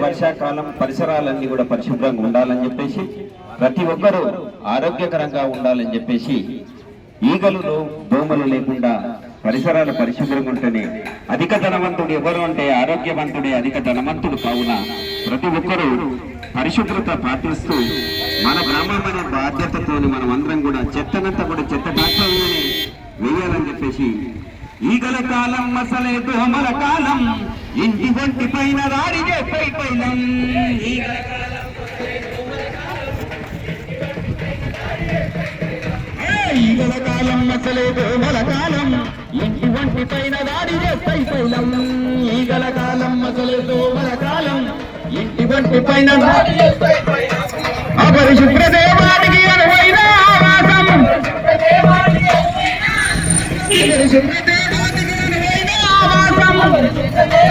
వర్షాకాలం పరిసరాలన్నీ కూడా పరిశుభ్రంగా ఉండాలని చెప్పేసి ప్రతి ఒక్కరూ ఆరోగ్యకరంగా ఉండాలని చెప్పేసి ఈగలు దోమలు లేకుండా పరిసరాలు పరిశుభ్రంగా ఉంటేనే అధిక ధనవంతుడు ఎవరు అంటే ఆరోగ్యవంతుడే అధిక ధనవంతుడు కావున ప్రతి ఒక్కరూ పరిశుభ్రత పాటిస్తూ మన గ్రామం అనే బాధ్యతతో మనం అందరం కూడా చెత్తనంతా కూడా చెత్త డాక్టర్లోనే వేయాలని చెప్పేసి ఈగల కాలం మసలే దోమల కాలం. ఇంటి వంటి పైన రాడిగే పై పైన. ఈగల కాలం మసలే దోమల కాలం ఇంటి వంటి పైన దాడి చేస్తాయి పైలం. ఈగల కాలం మసలే దోమల కాలం ఇంటి వంటి పైన దాడి చేస్తాయి అపరిశుభ్ర దేవానికి అనువైన ఆవాసం. అపరిశుభ్ర దేవానికి అనువైన ఆవాసం.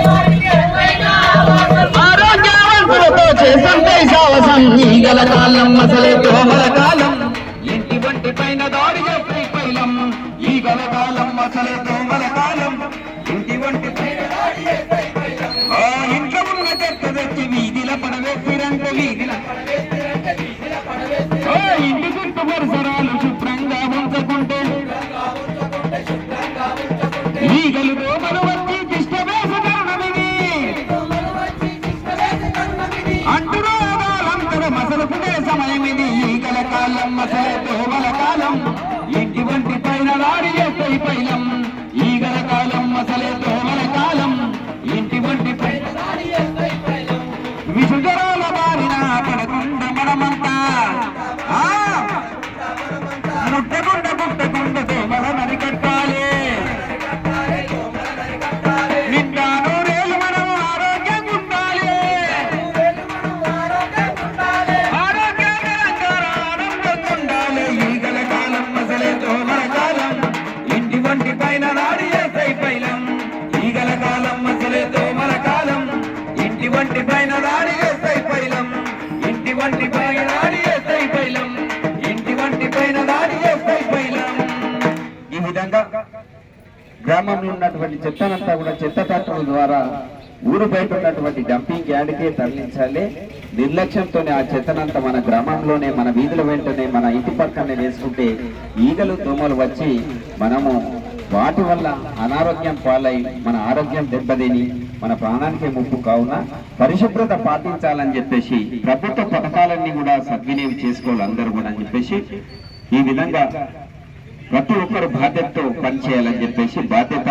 ఈగల కాలం మసలే దోమల కాలం. ఇంటి వంటి పైన దాడి చేస్తాయి పైలం ఈగల కాలం మసలే దోమల కాలం. ఇంటి వంటి పైన దాడి చేస్తాయి పైలం. ఇంట్లో ఉన్న చెత్త తెచ్చి వీధిల పడవేసిరంటే వీధిల ఆ ఈగల కాలం మసలే కాలం. ఇంటి పైన రాడి చేస్తాయి పైలం. ఈగల కాలం మసలే దోమల కాలం. ఇంటి పైన రాడి చేస్తాయి పైలం. విసుజరాల బారిన పడకుండా మనమంతా ఆ! వంటి పైన పైలం. ఇంటి వంటి పైన పైలం. ఈ విధంగా గ్రామంలో ఉన్నటువంటి చెత్తనంతా కూడా చెత్త ట్రాక్టర్ల ద్వారా ఊరు బయట ఉన్నటువంటి డంపింగ్ యార్డ్కే తరలించాలి. నిర్లక్ష్యంతోనే ఆ చెత్తనంతా మన గ్రామంలోనే మన వీధుల వెంటనే మన ఇంటి పక్కనే వేసుకుంటే ఈగలు దోమలు వచ్చి మనము వాటి వల్ల అనారోగ్యం పాలై మన ఆరోగ్యం దెబ్బతిని మన ప్రాణానికి ముప్పు కావున పరిశుభ్రత పాటించాలని చెప్పేసి ప్రభుత్వ పథకాలన్నీ కూడా సద్వినియోగం చేసుకోవాలి అందరూ కూడా అని చెప్పేసి ఈ విధంగా ప్రతి ఒక్కరు బాధ్యతతో పనిచేయాలని చెప్పేసి బాధ్యత